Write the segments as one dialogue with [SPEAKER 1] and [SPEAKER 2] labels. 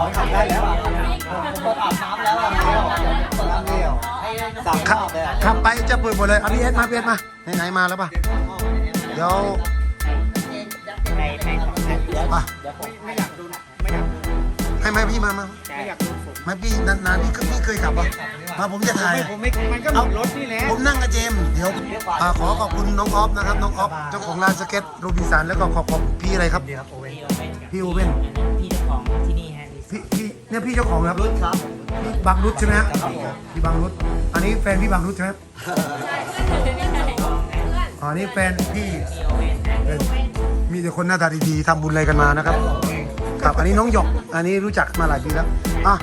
[SPEAKER 1] เขาทำได้แล้วอะผมอาบน้ำแล้วอะเปิดน้ำเดียวสาม
[SPEAKER 2] ขับ
[SPEAKER 1] รอบเลยอะ
[SPEAKER 2] ขับไปจะเปิดหมดเลยเอาพี่เอสมาพี่เอสมาไหนๆมาแล้วป่ะเดี๋ยว
[SPEAKER 1] ในในสองแผ่นเดี๋ยว
[SPEAKER 2] มา
[SPEAKER 1] เดี๋ยวผมไม่อยากดูไม่อยากดู
[SPEAKER 2] ให้ไหมพี่มามา
[SPEAKER 1] ไม่อยากดูผม
[SPEAKER 2] มาพี่นานๆพี่พี่เคยขับป่ะมาผมจะถ่าย
[SPEAKER 1] ผมไม่มันก็เหมือนรถนี่แหละ
[SPEAKER 2] ผมนั่งกับเจมส์เดี๋ยวอ่าขอขอบคุณน้องออฟนะครับน้องออฟเจ้าของร้านสเก็ตโรบินสันแล้วก็ขอบขอบพี่อะไรครับ
[SPEAKER 1] ครับโอเว่น
[SPEAKER 2] พี่โอเว่น
[SPEAKER 3] พี่เจ้าของที่นี่ฮะ
[SPEAKER 2] พี่พี่เนี่ยพี่เจ้าของครับ
[SPEAKER 1] รุ่นครับ
[SPEAKER 2] พี่บางรุดใช่ไหมฮะพี่บางรุดอันนี้แฟนพี่บางรุดใช่ไหมอ๋อนี่แฟนพี่เป็นมีแต่คนหน้าตาดีๆทำบุญอะไรกันมานะครับ ครับ อันนี้น้องหยก อันนี้รู้จักมาหลายปีแล้ว อะ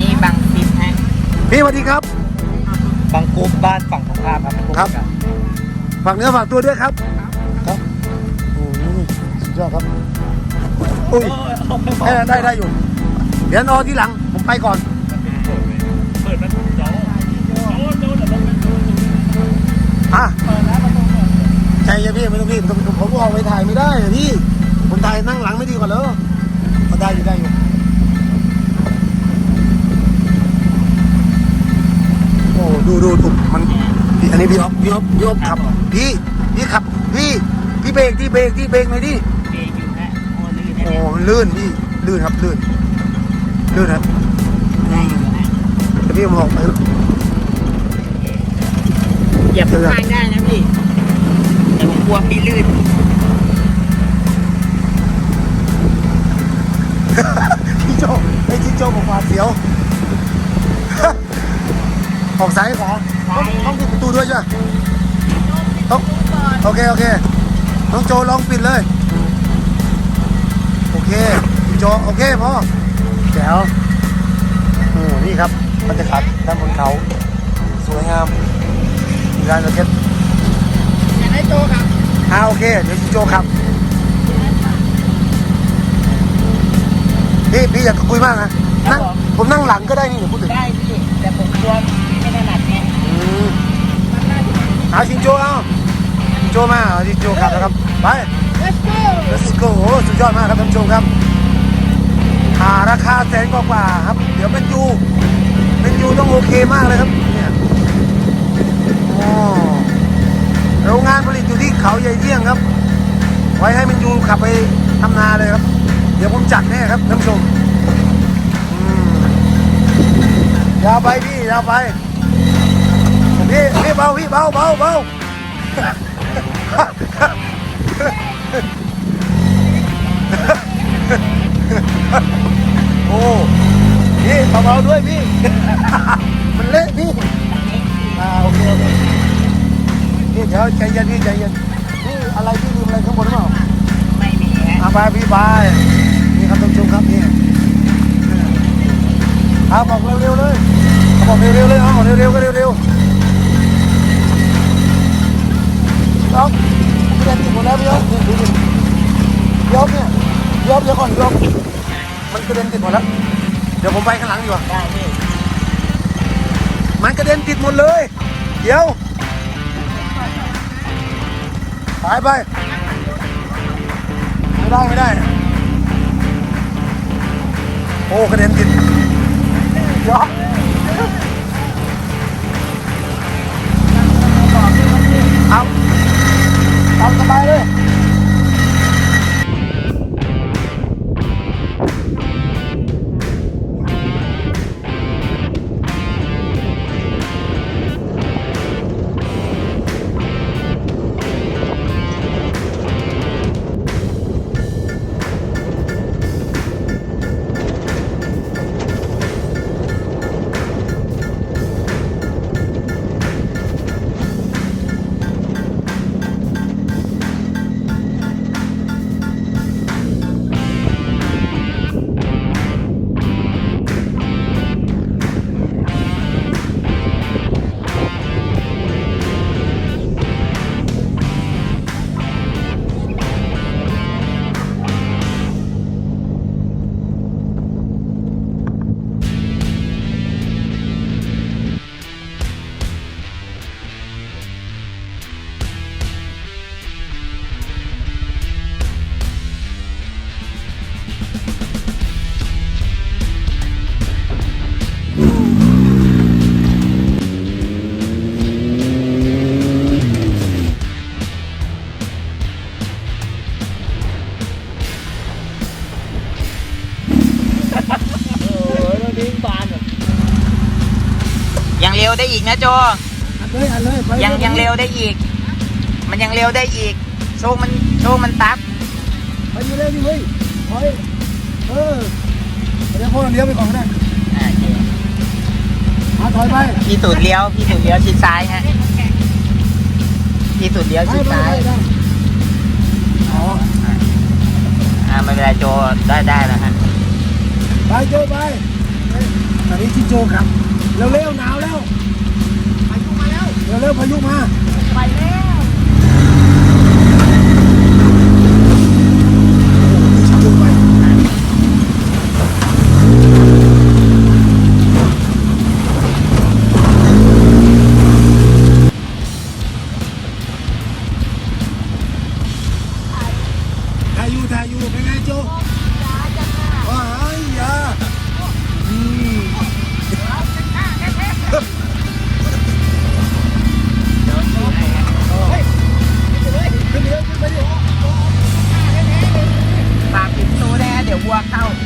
[SPEAKER 3] นี่บางฟิปฮะ
[SPEAKER 2] พี่สวัสดีครับ
[SPEAKER 1] บางกรุ๊ปบ้านฝั่งตรงข้ามครับ
[SPEAKER 2] ครับ ฝากเนื้อฝากตัวด้วยครับ ครับโอ้โหสุดยอดครับ อุ้ย ได้ได้ได้อยู่ เดี๋ยวนอที่หลัง ผมไปก่อนอะใจเย็นพี่ไม่ต้องรีบผมผมออกไปถ่ายไม่ได้อะพี่ผมถ่ายนั่งหลังไม่ดีกว่าเหรอก็ได้อยู่ได้อยู่โอ้ดูดูถูกมันพี่อันนี้พี่อ๊อฟพี่อ๊อฟพี่อ๊อฟขับพี่พี่ขับพี่พี่เบรกที่เบรกที่เบรกหน่อยดิ
[SPEAKER 3] เบรกอยู่ฮะโอ้ลื่น
[SPEAKER 2] โอ้
[SPEAKER 3] เลื่
[SPEAKER 2] นพี่ลื่นครับลื่น ลื่นครับ
[SPEAKER 3] ได้อยู่ฮะ
[SPEAKER 2] แต่พี่บอกไป
[SPEAKER 3] เหยียบข้างได้นะพี่แต่ผมกลัวพี่ลื่น
[SPEAKER 2] พี่โจไอ้ที่โจบอกว่าเสียวออกซ้ายขวาต้องต้องปิดประตูด้วยใช่ไหมต้องโอเค โอเคน้องโจลองปิดเลย โอเคพี่โจโอเคพอ แจ๋วโอ้นี่ครับบรรยากาศด้านบนเขา สวยงามมีร้านสเก็ต
[SPEAKER 3] อยากให้โจครับ
[SPEAKER 2] อ่าโอเค เดี๋ยวพี่โจขับพี่พี่อย่าคุยมากนะนั่งผมนั่งหลังก็ได้นี่เดี๋ยวพูดถึง
[SPEAKER 3] ได้พี่ แต่ผมกลัวไม่ถนัดไง
[SPEAKER 2] อืมเอาชินโจเอาชินโจมาเอาชินโจขับนะครับไป
[SPEAKER 3] let's go
[SPEAKER 2] let's go โอ้สุดยอดมากครับท่านผู้ชมครับ หาราคาแสนกว่าๆครับ เดี๋ยวเป็นยูเป็นยูต้องโอเคมากเลยครับเนี่ยโอ้โรงงานผลิตอยู่ที่เขาใหญ่เยี่ยงครับ ไว้ให้มันยูขับไปทำนาเลยครับ เดี๋ยวผมจัดแน่ครับท่านผู้ชมอืมยาวไปพี่ยาวไปพี่พี่เบาพี่เบาเบาเบา เบาๆด้วยพี่ มันเละพี่ อ่าโอเคโอเคพี่เดี๋ยวใจเย็นพี่ใจเย็นนี่อะไรพี่ลืมอะไรข้างบนหรือเปล่า
[SPEAKER 3] ไม่มีฮะ
[SPEAKER 2] อาไปพี่บายนี่ครับท่านผู้ชมครับนี่เอาบอกเร็วๆเลยเอาบอกเร็วๆเลยเอาเร็วๆก็เร็วๆยกเรียนติดหมดแล้วพี่ยกนี่ดูดิยกเนี่ยยกเดี๋ยวก่อนยกมันกระเด็นติดหมดแล้วเดี๋ยวผมไปข้างหลังดีกว่า
[SPEAKER 3] ได้พี่
[SPEAKER 2] มันกระเด็นติดหมดเลย เดี๋ยวไปไปไม่ได้ไม่ได้ โอ้กระเด็นติดเดี๋ยว
[SPEAKER 3] ร็วได้อีกนะโจ
[SPEAKER 2] อันเลยอันเลยไป
[SPEAKER 3] ยังยังเร็วได้อีก มันยังเร็วได้อีก โชคมันโชคมันตับ
[SPEAKER 2] ไปอยู่เร็วดิเฮ้ยถอยเออเดี๋ยวพวกเราเลี้ยวไปก่อนก็ได้
[SPEAKER 3] อ่าโอเค
[SPEAKER 2] หาถอยไป
[SPEAKER 3] พี่สูดเลี้ยวพี่สูดเลี้ยวชิดซ้ายฮะพี่สูดเลี้ยว
[SPEAKER 2] ไป
[SPEAKER 3] ชิด
[SPEAKER 2] ไป
[SPEAKER 3] ซ้าย
[SPEAKER 2] ไปได้อ๋อ
[SPEAKER 3] อ่าไม่เป็นไรโจได้ได้แล้วฮะ
[SPEAKER 2] ไปโจไปตอนนี้ชิโจครับเร็วๆหนาวแล้ว
[SPEAKER 1] พายุมาแล้ว
[SPEAKER 2] เร็วๆพายุมา
[SPEAKER 1] ไปแล้ว
[SPEAKER 2] ไ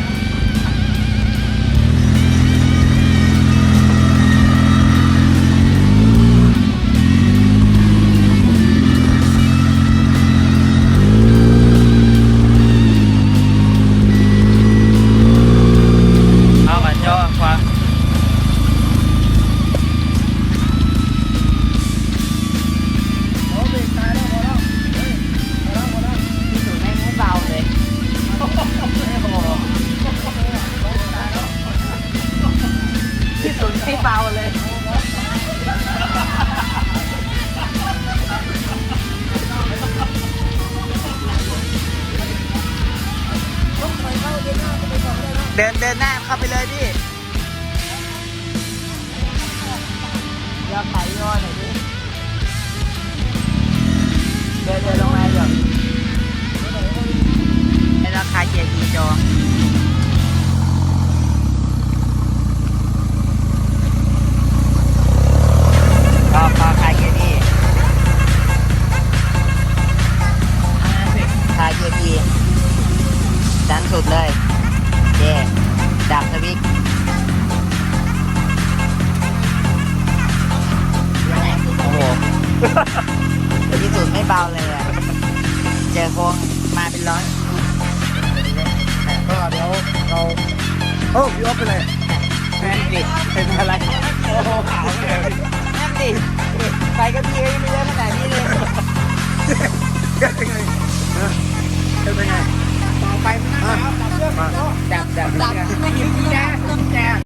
[SPEAKER 2] ห
[SPEAKER 3] น้าเข้าไปเลยพี่ยอดไข่ยอดหน่อยดิเดินเดินลงมาเดี๋ยวในราคาเกียร์กี่จอ